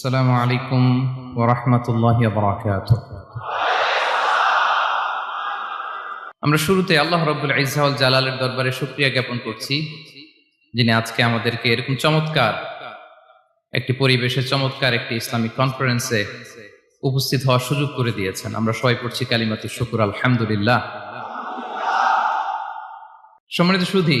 السلام عليكم ورحمة الله وبركاته আমরা শুরুতে আল্লাহ রব্বুল ইজাউল জালালের দরবারে শুক্রিয়া জ্ঞাপন করছি যিনি আজকে আমাদেরকে এরকম চমৎকার একটি পরিবেশে চমৎকার একটি ইসলামিক কনফারেন্সে উপস্থিত হওয়ার সুযোগ করে দিয়েছেন আমরা সবাই পড়ছি কালিমাতি শুকুর আলহামদুলিল্লাহ সম্মানিত সুধী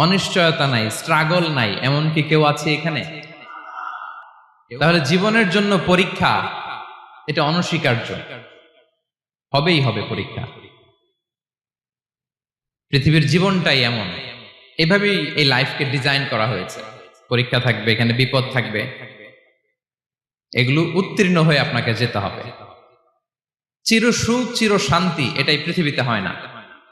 অনিশ্চয়তা নাই স্ট্রাগল নাই এমন কি কেউ আছে এখানে? তাহলে জীবনের জন্য পরীক্ষা, এটা অনস্বীকার্য। হবেই হবে পরীক্ষা। পৃথিবীর জীবনটাই এমন। এভাবেই এই লাইফকে ডিজাইন করা হয়েছে। পরীক্ষা থাকবে, এখানে বিপদ থাকবে। এগুলো উত্তীর্ণ হয়ে আপনাকে যেতে হবে। চির সুখ চির শান্তি এটাই পৃথিবীতে হয় না।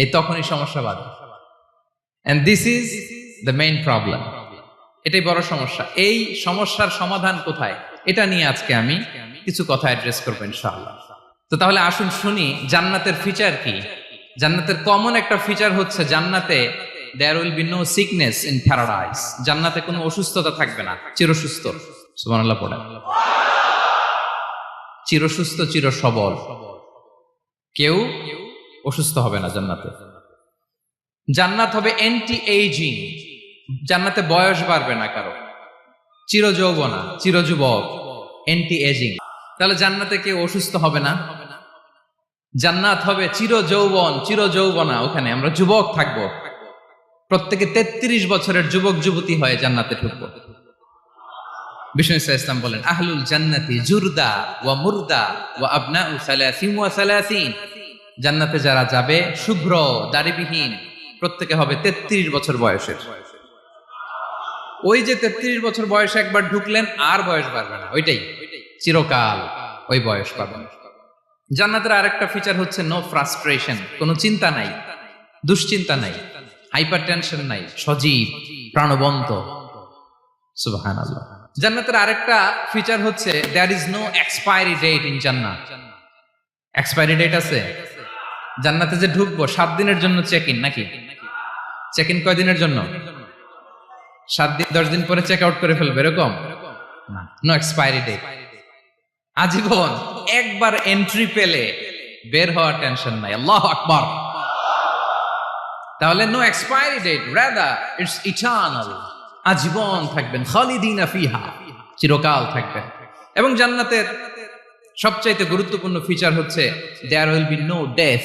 এই তখনই সমস্যা বাদ and this is the main problem এটাই বড় সমস্যা। এই সমস্যার সমাধান কোথায়? এটা নিয়ে আজকে আমি কিছু কথা অ্যাড্রেস করব ইনশাআল্লাহ। তো তাহলে আসুন শুনি, জান্নাতের ফিচার কি? জান্নাতের কমন একটা ফিচার হচ্ছে জান্নাতে there will be no sickness in paradise জান্নাতে কোনো অসুস্থতা থাকবে না, চিরসুস্থ। সুবহানাল্লাহ পড়ে চিরসুস্থ চির সবল কেউ অসুস্থ হবে না জান্নাতে। জান্নাত হবে এন্টি এইজিং জান্নাতে বয়স বাড়বে না কারও। চির যৌবনা চির যুবক এন্টি এজিং তাহলে জান্নাতে কেউ অসুস্থ হবে না? জান্নাত হবে চির যৌবন চির যৌবনা ওখানে। আমরা যুবক থাকব। প্রত্যেকে তেত্রিশ বছরের যুবক, যুবতী হয়ে জান্নাতে ঢুকবো। বিষ্ণু ইসলাম বলেন, আহলুল জান্নাতি জুরদা ওয়া মুরদা ওয়া আবনা সালাসিন ওয়া সালাসিন। জান্নাতে যারা যাবে, শুভ্র, দাড়িবিহীন, প্রত্যেকে হবে তেত্রিশ বছর বয়সের। ওই যে তেত্রিশ বছর বয়সে একবার ঢুকলেন, আর বয়স বাড়বে না, ওইটাই। চিরকাল ওই বয়স পাবেন জান্নাতের আরেকটা ফিচার হচ্ছে নো ফ্রাস্ট্রেশন কোনো চিন্তা নাই, দুশ্চিন্তা নাই হাইপার টেনশন নাই, সজীব, প্রাণবন্ত। সুবাহান জান্নাতের আরেকটা ফিচার হচ্ছে there is no expiry date in জান্নাত এক্সপায়ারি ডেট আছে? জান্নাতে যে ঢুকবো, সাত দিনের জন্য চেক ইন নাকি? চেক ইন কয় দিনের জন্য? সাত দিন, দশ দিন পরে চেক আউট করে ফেলবে, এরকম? নো এক্সপায়ারি ডেট আজীবন একবার এন্ট্রি পেলে বের হওয়ার টেনশন নাই। আল্লাহ আকবার। তাহলে no expiry date rather it's eternal আজীবন থাকবেন, খালিদিনা ফিহা, চিরকাল থাকবেন। এবং জান্নাতের সবচাইতে গুরুত্বপূর্ণ ফিচার হচ্ছে there will be no death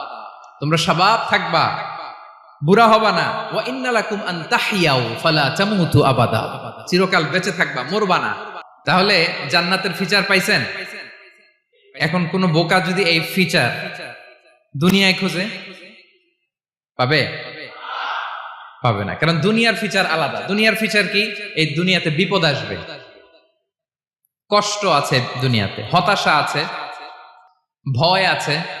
তোমরা শাবাব থাকবা, বুড়া হবা না। ওয়া ইন্নালাকুম আন তাহিয়াউ, ফালা তামুতু আবাদা। চিরকাল বেঁচে থাকবা, মরবা না। তাহলে জান্নাতের ফিচার পাইছেন? এখন কোন বোকা যদি এই ফিচার দুনিয়ায় খোঁজে, পাবে? পাবে না। কারণ দুনিয়ার ফিচার আলাদা। দুনিয়ার ফিচার কি? এই দুনিয়াতে বিপদ আসবে। কষ্ট আছে দুনিয়াতে, হতাশা আছে, ভয় আছে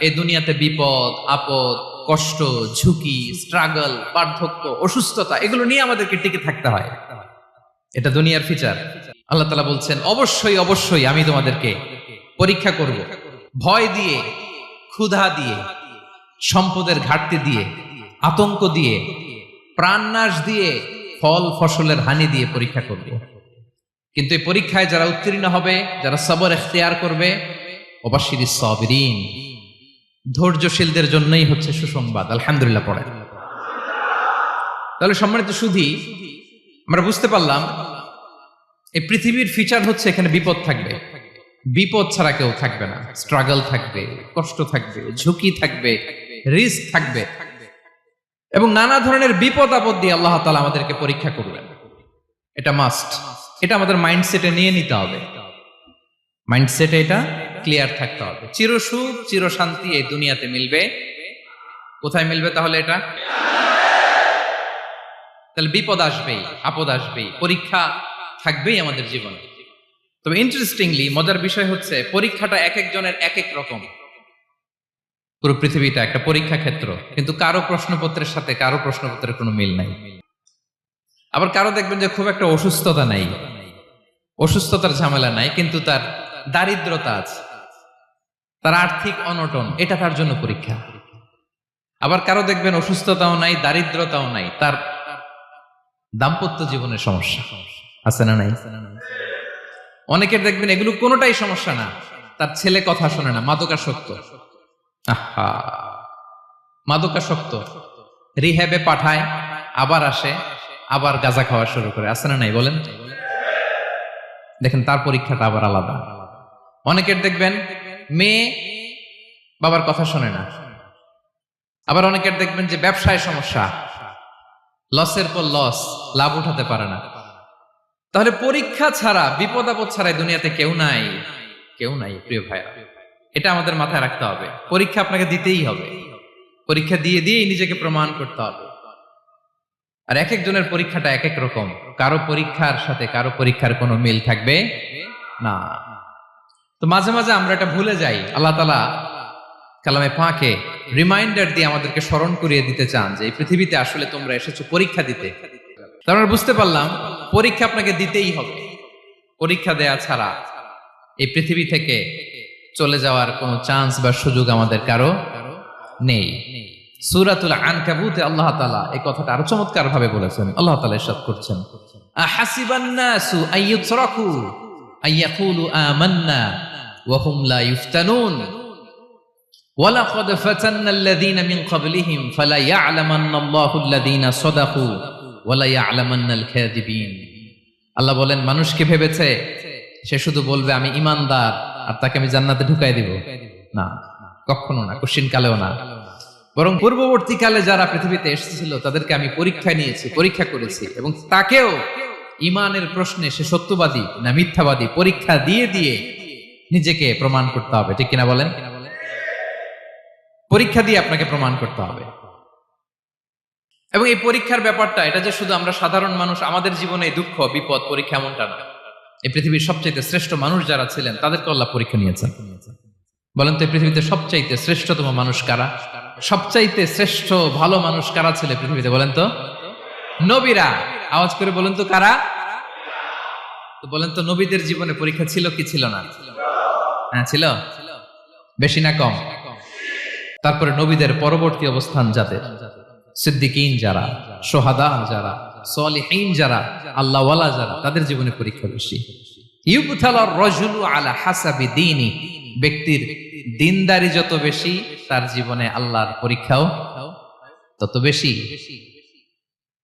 এই দুনিয়াতে বিপদ, আপদ, কষ্ট, ঝুঁকি স্ট্রাগল বার্ধক্য, অসুস্থতা, এগুলো নিয়ে আমাদেরকে টিকে থাকতে হয়। এটা দুনিয়ার ফিচার আল্লাহ তালা বলছেন, অবশ্যই অবশ্যই আমি তোমাদেরকে পরীক্ষা করব। ভয় দিয়ে, ক্ষুধা দিয়ে, সম্পদের ঘাটতি দিয়ে, আতঙ্ক দিয়ে, প্রাণনাশ দিয়ে, ফল, ফসলের হানি দিয়ে পরীক্ষা করব। কিন্তু এই পরীক্ষায় যারা উত্তীর্ণ হবে, যারা সবর এখতিয়ার করবে অবাশির সবরিন ধৈর্যশীলদের জন্যই হচ্ছে সুসংবাদ। আলহামদুলিল্লাহ পড়ে। তাহলে সম্মানিত সুধি, আমরা বুঝতে পারলাম, এই পৃথিবীর ফিচার হচ্ছে এখানে বিপদ থাকবে। বিপদ ছাড়া কেউ থাকবে না। স্ট্রাগল থাকবে, কষ্ট থাকবে, ঝুঁকি থাকবে রিস্ক থাকবে। এবং নানা ধরনের বিপদ আপদ দিয়ে আল্লাহ তালা আমাদেরকে পরীক্ষা করবেন। এটা মাস্ট এটা আমাদের মাইন্ডসেটে নিয়ে নিতে হবে। মাইন্ডসেটে এটা ক্লিয়ার থাকতে হবে। চিরসুখ চিরশান্তি এই দুনিয়াতে মিলবে। কোথায় মিলবে তাহলে এটা? তাহলে বিপদ আসবেই, আপদ আসবেই, পরীক্ষা থাকবেই আমাদের জীবনে। তবে ইন্টারেস্টিংলি মজার বিষয় হচ্ছে, পরীক্ষাটা এক একজনের এক এক রকম। পুরো পৃথিবীটা একটা পরীক্ষা ক্ষেত্র, কিন্তু কারও প্রশ্নপত্রের সাথে কারও প্রশ্নপত্রের কোনো মিল নাই। আবার কারও দেখবেন যে খুব একটা অসুস্থতা নাই। অসুস্থতার ঝামেলা নাই, কিন্তু তার দারিদ্রতা আছে। তার আর্থিক অনটন, এটা তার জন্য পরীক্ষা। আবার কারও দেখবেন অসুস্থতাও নাই, দারিদ্রতাও নাই, তার দাম্পত্য জীবনের সমস্যা। আছে না নাই? অনেকের দেখবেন এগুলো কোনোটাই সমস্যা না, তার ছেলে কথা শোনে না, মাদকাসক্ত। আহা! মাদকাসক্ত। রিহ্যাবে পাঠায়, আবার আসে, আবার গাঁজা খাওয়া শুরু করে। আছে না নাই বলেন? দেখেন তার পরীক্ষাটা আবার আলাদা। অনেকের দেখবেন মেয়ে বাবার কথা শোনে না। আবার অনেকের দেখবেন যে ব্যবসায় সমস্যা। লসের পর লস লাভ উঠাতে পারে না। তাহলে পরীক্ষা ছাড়া, বিপদ আপদ ছাড়া এই দুনিয়াতে কেউ নাই। কেউ নাই, প্রিয় ভাইরা এটা আমাদের মাথায় রাখতে হবে। পরীক্ষা আপনাকে দিতেই হবে। পরীক্ষা দিয়ে দিয়েই নিজেকে প্রমাণ করতে হবে। আর এক একজনের পরীক্ষাটা এক এক রকম। কারও পরীক্ষার সাথে কারও পরীক্ষার কোনো মিল থাকবে না। তো মাঝে মাঝে আমরা এটা ভুলে যাই। আল্লাহ তালা কালামে পাঁকে রিমাইন্ডার দিয়ে আমাদেরকে স্মরণ করিয়ে দিতে চান যে, এই পৃথিবীতে আসলে তোমরা এসেছ পরীক্ষা দিতে। তারপর বুঝতে পারলাম, পরীক্ষা আপনাকে দিতেই হবে। পরীক্ষা দেয়া ছাড়া এই পৃথিবী থেকে চলে যাওয়ার কোনো চান্স বা সুযোগ আমাদের কারও নেই। সুরাতুল আনকাবুতে আল্লাহ তালা এই কথাটা আরও চমৎকার ভাবে বলেছেন। আল্লাহ তাআলা ইরশাদ করছেন। আহাসিবান নাসু আইয়ুতরাকু আইয়াকুলু আমান্না ওয়া হুম লা ইফতানুন ولقد فتنا الذين من قبلهم فلا يعلمن الله الذين صدقوا ولا يعلمن الكاذبين আল্লাহ বলেন মানুষকে ভেবেছে সে শুধু বলবে আমি ইমানদার আর তাকে আমি জান্নাতে ঢুকাই দিব না কখনো না কশিন কালেও না বরং পূর্ববর্তীকালে যারা পৃথিবীতে এসেছিল তাদেরকে আমি পরীক্ষা নিয়েছি পরীক্ষা করেছি এবং তাকেও ইমানের প্রশ্নে সে সত্যবাদী না মিথ্যাবাদী পরীক্ষা দিয়ে দিয়ে নিজেকে প্রমাণ করতে হবে, ঠিক কিনা বলেন? পরীক্ষা দিয়ে আপনাকে প্রমাণ করতে হবে। এবং এই পরীক্ষার ব্যাপারটা, এটা যে শুধু আমরা সাধারণ মানুষ, আমাদের জীবনে দুঃখ, বিপদ, পরীক্ষা এমনটা না। এই পৃথিবীর সবচাইতে শ্রেষ্ঠ মানুষ যারা ছিলেন, তাদেরকে আল্লাহ পরীক্ষা নিয়েছেন। বলেন তো, এই পৃথিবীতে সবচাইতে শ্রেষ্ঠতম মানুষ কারা? সবচাইতে শ্রেষ্ঠ, ভালো মানুষ কারা ছিল পৃথিবীতে, বলেন তো? নবীরা, আওয়াজ করে বলেন তো কারা? বলেন তো নবীদের জীবনে পরীক্ষা ছিল কি ছিল না? হ্যাঁ ছিল? বেশি না কম? তারপরে নবীদের পরবর্তী অবস্থান যাদের? সিদ্দিকিন যারা, সোহাদা যারা, সলিহীন যারা, আল্লাহওয়ালা যারা, তাদের জীবনে পরীক্ষা বেশি। আলা হাসাবি দিনই ব্যক্তির দিনদারি যত বেশি, তার জীবনে আল্লাহর পরীক্ষাও তত বেশি।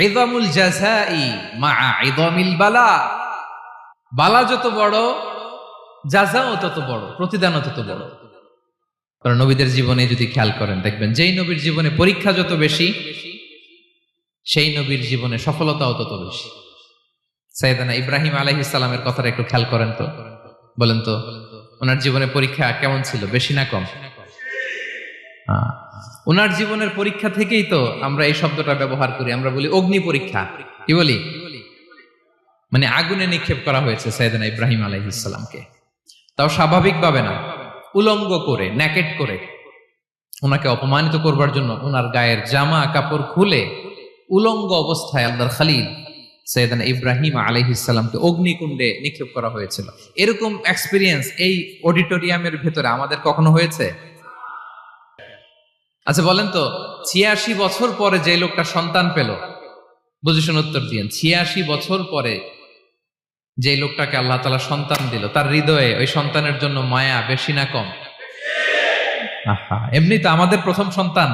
ইদামুল জাযাই মা ইদামিল বালা। বালা যত বড়, জাযাও তত বড়, প্রতিদানও তত বড়। কারণ নবীদের জীবনে যদি খেয়াল করেন, দেখবেন যেই নবীর জীবনে পরীক্ষা যত বেশি, সেই নবীর জীবনে সফলতাও তত বেশি। সাইদানা ইব্রাহিম আলাইহিস সালামের কথাটা একটু খেয়াল করেন তো। বলেন তো, ওনার জীবনে পরীক্ষা কেমন ছিল, বেশি না কম। ওনার জীবনের পরীক্ষা থেকেই তো আমরা এই শব্দটা ব্যবহার করি, আমরা বলি অগ্নি পরীক্ষা। কি বলি? মানে আগুনে নিক্ষেপ করা হয়েছে সাইদানা ইব্রাহিম আলাইহিসসালামকে তাও স্বাভাবিকভাবে না। উলঙ্গ করে ন্যাকেট করে। ওনাকে অপমানিত করবার জন্য ওনার গায়ের জামা, কাপড় খুলে উলঙ্গ অবস্থায় আল্লাহর খালিল সৈয়দান ইব্রাহিম আলহিসাল্লামকে অগ্নিকুণ্ডে নিক্ষেপ করা হয়েছিল। এরকম এক্সপিরিয়েন্স এই অডিটোরিয়ামের ভেতরে আমাদের কখনো হয়েছে? আচ্ছা বলেন তো, ছিয়াশি বছর পরে যে লোকটা সন্তান পেল বুঝেছেন উত্তর দিয়েন, ছিয়াশি বছর পরে যে লোকটাকে আল্লাহ তালা সন্তান দিল, তার হৃদয়ে ওই সন্তানের জন্য মায়া বেশি না কম? আহা, এমনি তো আমাদের প্রথম সন্তান।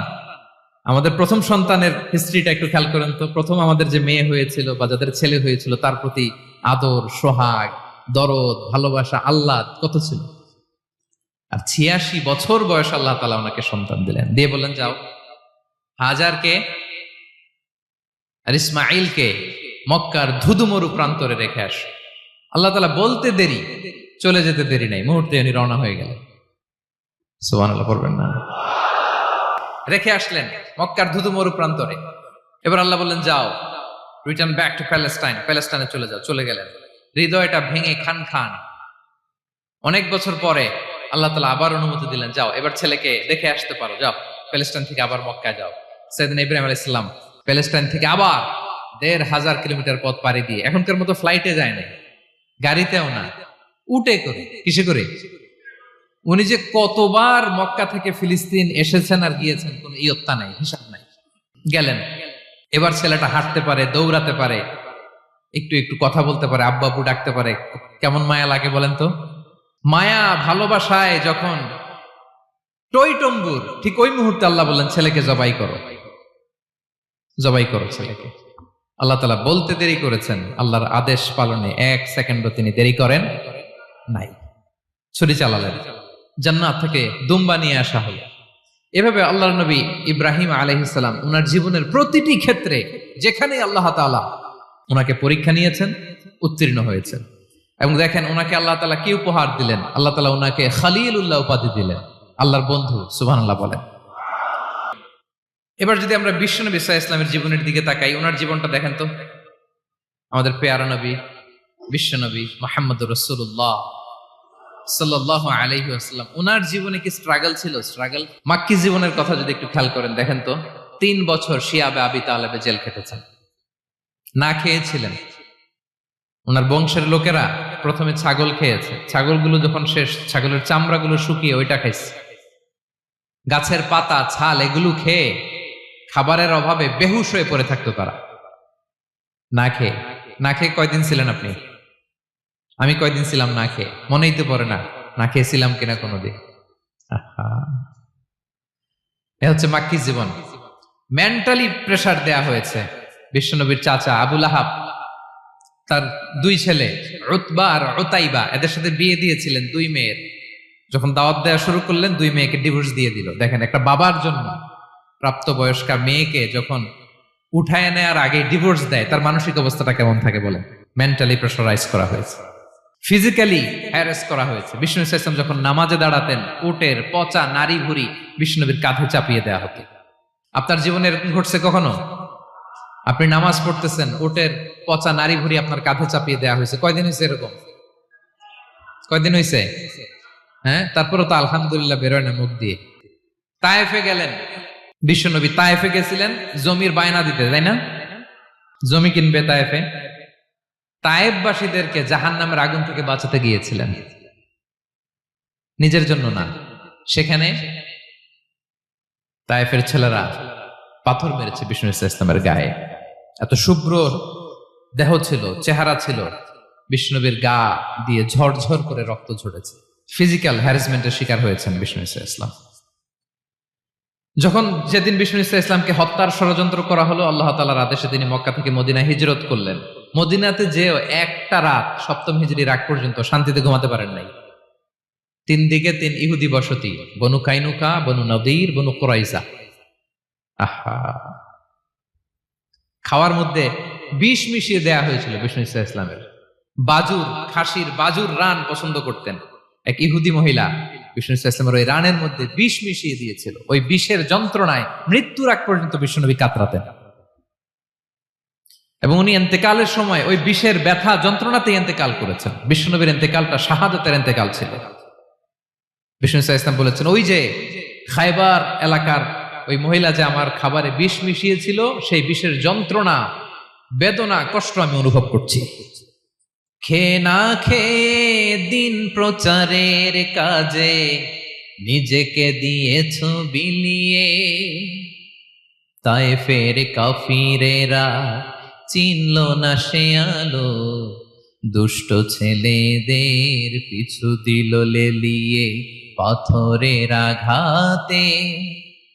আমাদের প্রথম সন্তানের হিস্ট্রিটা একটু খেয়াল করেন তো, প্রথম আমাদের যে মেয়ে হয়েছিল বা যাদের ছেলে হয়েছিল, তার প্রতি আদর, সোহাগ, দরদ, ভালোবাসা আল্লাহ কত ছিল? আর ছিয়াশি বছর বয়স আল্লাহ তালা ওনাকে সন্তান দিলেন। দিয়ে বললেন, যাও। হাজারকে আর ইসমাইলকে মক্কার ধুধুমরু প্রান্তরে রেখে আস। আল্লাহ তালা বলতে দেরি, চলে যেতে দেরি নাই। মুহূর্তে উনি রওনা হয়ে গেলেন। সোহান আল্লাহ পড়বেন না। রেখে আসলেন মক্কার ধুধুমরু প্রান্তরে। এবার আল্লাহ বললেন, যাও। রিটার্ন ব্যাক টু প্যালেস্টাইন প্যালেস্টাইনে চলে যাও। চলে গেলেন। হৃদয়টা ভেঙে খান খান অনেক বছর পরে আল্লাহ তালা আবার অনুমতি দিলেন, যাও, এবার ছেলেকে দেখে আসতে পারো, যাও, প্যালেস্টাইন থেকে আবার মক্কায় যাও। সেদিন ইব্রাহিম আলাইহিস সালাম প্যালেস্টাইন থেকে আবার দেড় হাজার কিলোমিটার পথ পাড়ি দিয়ে, এখনকার মতো ফ্লাইটে যায় না গাড়িতেও না উটে করে, কিসে করে? উনি যে কতবার মক্কা থেকে ফিলিস্তিন এসেছেন আর গিয়েছেন, কোন ইয়ত্তা নাই, হিসাব নাই, গেলেন। এবার ছেলেটা হাঁটতে পারে, দৌড়াতে পারে, একটু একটু কথা বলতে পারে আব্বাবু ডাকতে পারে, কেমন মায়া লাগে বলেন তো? মায়া ভালোবাসায় যখন টইটম্বুর, ঠিক ওই মুহূর্তে আল্লাহ বললেন, ছেলেকে জবাই করো। জবাই করো ছেলেকে। আল্লাহ তালা বলতে দেরি করেছেন। আল্লাহর আদেশ পালনে এক সেকেন্ডও তিনি দেরি করেন নাই। ছুরি চালালেন। জান্নাত থেকে দুম্বা নিয়ে আসা হলো। এভাবে আল্লাহ নবী ইব্রাহিম আলহিসাম ওনার জীবনের প্রতিটি ক্ষেত্রে যেখানে আল্লাহ তালা ওনাকে পরীক্ষা নিয়েছেন, উত্তীর্ণ হয়েছেন। এবং দেখেন ওনাকে আল্লাহ তালা কি উপহার দিলেন? আল্লাহ তালা ওনাকে খালিল উল্লাহ উপাধি দিলেন। আল্লাহর বন্ধু সুবাহ বলেন। এবার যদি আমরা বিশ্বনবী সাহা ইসলামের জীবনের দিকে তাকাই, ওনার জীবনটা দেখেন তো। আমাদের পেয়ারা নবী বিশ্বনবী মোহাম্মদ রসুল্লাহ সাল্লাহ আলহি ওনার জীবনে কি স্ট্রাগল ছিল? স্ট্রাগল মাক্কি জীবনের কথা যদি একটু খেয়াল করেন, দেখেন তো, তিন বছর শিয়াবে আবি তালেবে জেল খেটেছেন। না খেয়েছিলেন। ওনার বংশের লোকেরা প্রথমে ছাগল খেয়েছে। ছাগলগুলো যখন শেষ, ছাগলের চামড়াগুলো শুকিয়ে ওইটা খাইছে। গাছের পাতা, ছাল এগুলো খেয়ে খাবারের অভাবে বেহুশ হয়ে পড়ে থাকতো তারা। না খেয়ে। না খেয়ে কয়দিন ছিলেন আপনি? আমি কয়দিন ছিলাম না খেয়ে। মনেই তো পড়ে না। না খেয়েছিলাম কিনা কোনোদিন। এ হচ্ছে মাক্কি জীবন। মেন্টালি প্রেসার দেয়া হয়েছে। বিশ্বনবীর চাচা আবুল আহাব তার দুই ছেলে রুতবা আর ওতাইবা এদের সাথে বিয়ে দিয়েছিলেন দুই মেয়ের। যখন দাওয়াত দেওয়া শুরু করলেন, দুই মেয়েকে ডিভোর্স দিয়ে দিল। দেখেন, একটা বাবার জন্য প্রাপ্তবয়স্কা মেয়েকে যখন উঠায় নেয়ার আগে ডিভোর্স দেয়, তার মানসিক অবস্থাটা কেমন থাকে বলেন? মেন্টালি প্রেশারাইজ করা হয়েছে। ফিজিক্যালি হ্যারেস করা হয়েছে। বিষ্ণু ইসলাম যখন নামাজে দাঁড়াতেন, উটের পচা নারী ভুরি বিষ্ণুবীর কাঁধে চাপিয়ে দেওয়া হতো। আপনার জীবনে এরকম ঘটছে কখনো? আপনি নামাজ পড়তেছেন, উটের পচা নারী ভুরি আপনার কাঁধে চাপিয়ে দেওয়া হয়েছে। কয়দিন হয়েছে এরকম? কয়দিন হয়েছে? হ্যাঁ? তারপরে তো আলহামদুলিল্লাহ বেরোয় না মুখ দিয়ে। তায়েফে গেলেন। বিশ্বনবী তায়েফে গেছিলেন, জমির বায়না দিতে, তাই না? জমি কিনবে তায়েফে। তায়েববাসীদেরকে জাহান নামের আগুন থেকে বাঁচাতে গিয়েছিলেন। নিজের জন্য না, সেখানে তায়েফের ছেলেরা পাথর মেরেছে বিষ্ণু ইসলামের গায়ে। এত শুভ্র দেহ ছিল, চেহারা ছিল। বিষ্ণুবীর গা দিয়ে ঝরঝর করে রক্ত ঝরেছে। ফিজিক্যাল হ্যারাসমেন্টের শিকার হয়েছেন বিষ্ণু ইসা ইসলাম। যখন যেদিন বিষ্ণু ইসা ইসলামকে হত্যার ষড়যন্ত্র করা হলো, আল্লাহ তালার আদেশে তিনি মক্কা থেকে মদিনা হিজরত করলেন। মদিনাতে যে একটা রাত সপ্তম হিজড়ি রাগ পর্যন্ত শান্তিতে ঘুমাতে পারেন নাই। তিন দিকে তিন ইহুদি বসতি, বনু কাইনুকা, বনু নদীর, বনু কোরাইজা আহা! খাওয়ার মধ্যে বিষ মিশিয়ে দেয়া হয়েছিল বিষ্ণু ইসা ইসলামের। বাজুর, খাসির, বাজুর রান পছন্দ করতেন। এক ইহুদি মহিলা বিষ্ণু ইসা ইসলামের ওই রানের মধ্যে বিষ মিশিয়ে দিয়েছিল। ওই বিষের যন্ত্রণায় মৃত্যুর আগ পর্যন্ত বিষ্ণুনবী কাতরাতেন। এবং উনি এন্তেকালের সময় ওই বিষের ব্যথা যন্ত্রণাতেই এন্তেকাল করেছেন। বিষ্ণুনবীর এন্তেকালটা শাহাদতের এন্তেকাল ছিল। বিষ্ণু ইসা ইসলাম বলেছেন, ওই যে খাইবার এলাকার ওই মহিলা যে আমার খাবারে বিষ মিশিয়েছিল, সেই বিষের যন্ত্রণা, বেদনা, কষ্ট আমি অনুভব করছি। খে না খেয়ে দিন প্রচারের কাজে নিজেকে দিয়েছ বিলিয়ে। তাই ফের কাফিরেরা চিনল না সে আলো, দুষ্ট ছেলেদের পিছু দিল লেলিয়ে পাথরের আঘাতে।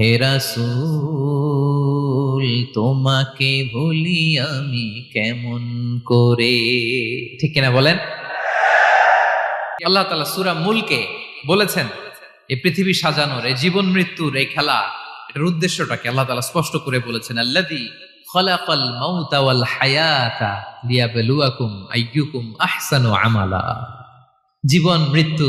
হেরাসুল তোমাকে ভুলি আমি কেমন করে? ঠিক কিনা বলেন? আল্লাহ তালা সুরা মুলকে বলেছেন এই পৃথিবী সাজানোর এই জীবন মৃত্যুর এই খেলা, এটার উদ্দেশ্যটাকে আল্লাহ তালা স্পষ্ট করে বলেছেন আল্লাদি খলাকাল মাউতা ওয়াল হায়াতা লিয়াবলুয়াকুম আইয়ুকুম আহসানু আমালা। জীবন, মৃত্যু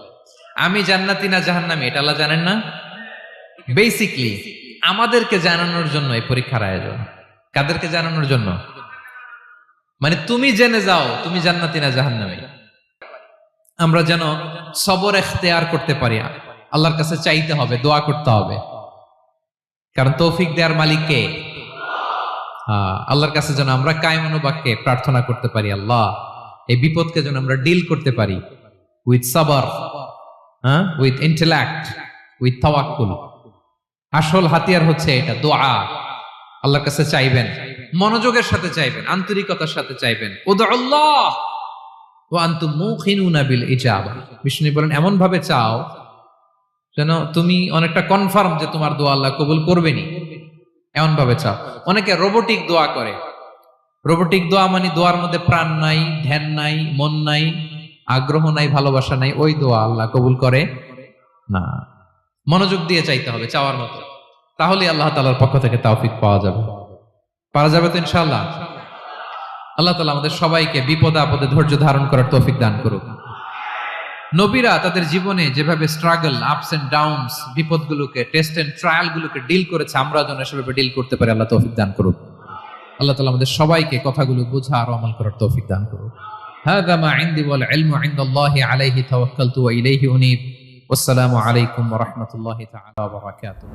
আমি জান্নাতি না জাহান্নামি এটা আল্লাহ জানেন না? বেসিকলি আমাদেরকে জানানোর জন্য এই পরীক্ষার আয়োজন। কাদেরকে জানানোর জন্য? মানে তুমি জেনে যাও তুমি জান্নাতি না জাহান্নামি। আমরা যেন সবর এখতেয়ার করতে পারি। আল্লাহর কাছে চাইতে হবে দোয়া করতে হবে। কারণ তৌফিক দেওয়ার মালিক কে? হ্যাঁ, আল্লাহর কাছে যেন আমরা কায়মনোবাক্যে প্রার্থনা করতে পারি আল্লাহ। এই বিপদকে যেন আমরা ডিল করতে পারি। উইথ সাবার হ্যাঁ? উইথ ইন্টেলেক্ট উইথ তাওয়াক্কুল আসল হাতিয়ার হচ্ছে এটা, দোয়া। আল্লাহর কাছে চাইবেন, মনোযোগের সাথে চাইবেন, আন্তরিকতার সাথে চাইবেন। ও আনতুম মুখিনুনা বিল ইজাবা। বিষ্ণু বলেন এমন ভাবে চাও যেন তুমি অনেকটা কনফার্ম যে তোমার দোয়া আল্লাহ কবুল করবেনি এমন ভাবে চাও। অনেকে রোবোটিক দোয়া করে। রোবোটিক দোয়া মানে দোয়ার মধ্যে প্রাণ নাই, ধ্যান নাই, মন নাই আগ্রহ নাই, ভালোবাসা নাই, ওই দোয়া আল্লাহ কবুল করে না। মনোযোগ দিয়ে চাইতে হবে, চাওয়ার মতো। তাহলে আল্লাহ তালার পক্ষ থেকে তাওফিক পাওয়া যাবে। পারা যাবে তো ইনশাল্লাহ আল্লাহ তালা আমাদের সবাইকে বিপদে আপদে ধৈর্য ধারণ করার তৌফিক দান করুক। নবীরা তাদের জীবনে যেভাবে স্ট্রাগল আপস এন্ড ডাউনস বিপদগুলোকে টেস্ট এন্ড ট্রায়াল গুলোকে ডিল করেছে, আমরা যেন সেভাবে ডিল করতে পারি, আল্লাহ তৌফিক দান করুক। আল্লাহ তালা আমাদের সবাইকে কথাগুলো বোঝা আর আমল করার তৌফিক দান করুক। هذا ما عندي والعلم عند الله عليه توكلت وإليه أنيب. والسلام عليكم ورحمة الله تعالى وبركاته.